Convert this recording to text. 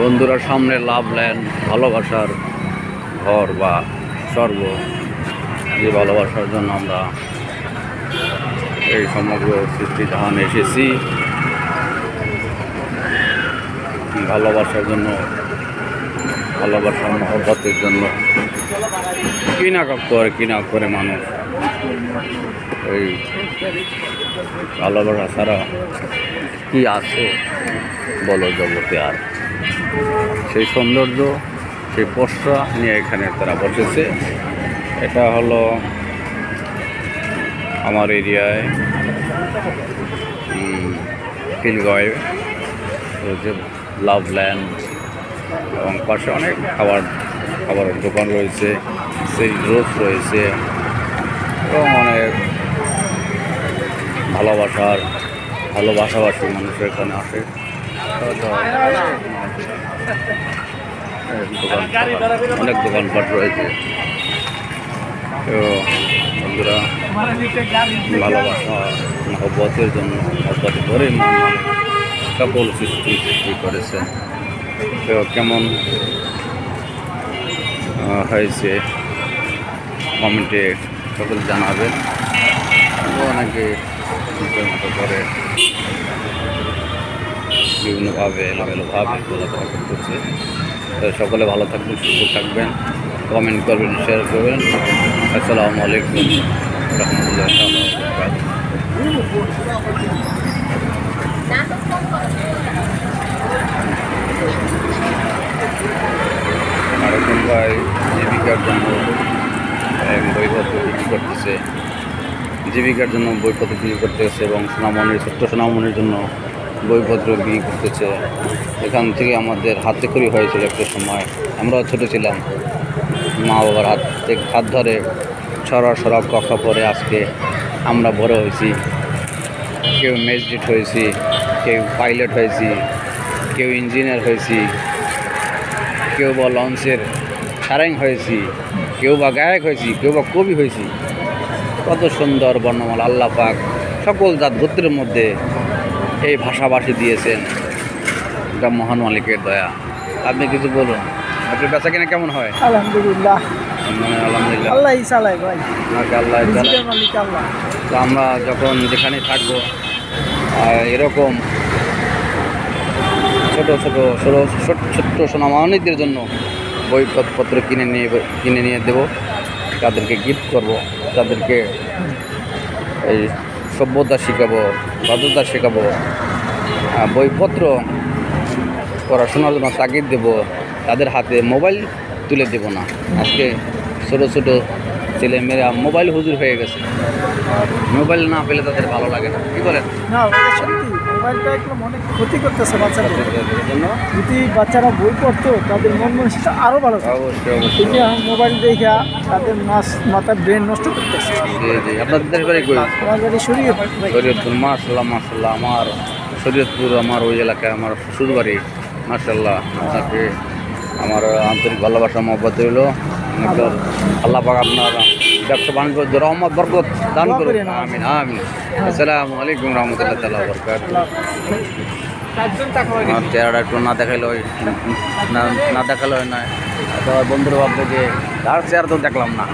বন্ধুরা, সামনে লাভ ল্যান্ড, ভালোবাসার ঘর বা স্বর্গ যে ভালোবাসার জন্য আমরা এই সমগ্র সৃষ্টিজাহান এসেছি। ভালোবাসার জন্য ভালোবাসার মহব্বতের জন্য। কি না করে কি না করে মানুষ? এই ভালোবাসা ছাড়া কী আছে বলো জগতে আর? সেই সৌন্দর্য সেই পশরা নিয়ে এখানে তারা বসেছে। এটা হলো আমার এরিয়ায় ফিলগয় রয়েছে লাভ ল্যান্ড এবং পাশে অনেক খাবার, খাবারের দোকান রয়েছে, সেই রোজ রয়েছে। এবং অনেক ভালোবাসার, ভালোবাসাবাসী মানুষ এখানে আসে। অনেক দোকানপাট রয়েছে। বন্ধুরা, ভালোবাসা, মহব্বতের জন্য মহব্বত করে সকল সৃষ্টি সৃষ্টি করেছেন। তো কেমন হয়েছে কমেন্টে সকল জানাবেন। অনেকে মতো করে বিভিন্নভাবে এলোমেলোভাবে চলাফেরা করতেছে। তো সকলে ভালো থাকবেন, সুস্থ থাকবেন। কমেন্ট করবেন শেয়ার করবেন। আসসালামু আলাইকুম। রহমতুল্লাহ ভাই জীবিকার জন্য বইপত্র বিক্রি করতেছে। জীবিকার জন্য বইপত্র বিক্রি করতেছে এবং সোনামণির, ছোট্ট সোনামণির জন্য বইপত্র বিক্রি করতেছে। এখান থেকে আমাদের হাতে খড়ি হয়েছিল একটা সময়। আমরাও ছোটো ছিলাম। মা বাবার হাত থেকে হাত ধরে সরা সরা কক্ষা পরে আজকে আমরা বড় হয়েছি। কেউ ম্যাজিস্ট্রেট হয়েছি, কেউ পাইলট হয়েছি, কেউ ইঞ্জিনিয়ার হয়েছি, কেউ বা লঞ্চের সারেং হয়েছি কেউ বা গায়ক হয়েছি কেউ বা কবি হয়েছি। কত সুন্দর বর্ণমালা আল্লাহ পাক সকল জাত গোত্রের মধ্যে এই ভাষাভাষী দিয়েছেন। এটা মহান মালিকের দয়া। আপনি কিছু বলুন আপনার বেচা কিনা কেমন হয়? আলহামদুলিল্লাহ। মানে আলহামদুলিল্লাহ। আল্লাহ চালায় ভাই। আল্লাহ রিজিকের জানায়। মালিক আল্লাহ। তো আমরা যখন যেখানে থাকব আর এরকম ছোট ছোট ছোট- ছোট্ট সোনামানিকদের জন্য বইপত্র কিনে নিয়ে কিনে নিয়ে দেবো। তাদেরকে গিফট করব। তাদেরকে এই সভ্যতা শেখাবো ভদ্রতা শেখাবো। বইপত্র পড়াশোনার জন্য তাগিদ দেব। তাদের হাতে মোবাইল তুলে দেব না। আজকে ছোটো ছোটো ছেলে মেয়েরা মোবাইল হুজুর হয়ে গেছে। মোবাইল না পেলে তাদের ভালো লাগে না। কী বলেন? মোবাইলটা একদম অনেক ক্ষতি করতেছে বাচ্চাদের। জন্য যদি বাচ্চারা বই পড়তো তাদের মন মানসিকতা আরও ভালো। অবশ্যই মোবাইল দেখা তাদের মাস মাথার ব্রেন নষ্ট করতেছে। আপনাদের বাড়ি কই? শরীর শরীয়তপুর মাসাল্লাহ মাসাল্লাহ আমার শরীয়তপুর আমার ওই এলাকায় আমার শ্বশুর বাড়ি মাসাল্লাহ আপনাকে আমার আন্তরিক ভালোবাসা মহব্বত রইল। আপনার আল্লাহ পাক আপনার ব্যবসা বাণিজ্য রহমত বরকত দান করুন আমিন আমিন। আসসালামু আলাইকুম রহমতুল্লাহ তালা বরকাত আমার চেহারাটা একটু না দেখাইলে হয় না দেখালে হয় না। বন্ধুরা ভাববে যে তার চেহারা তো দেখলাম না।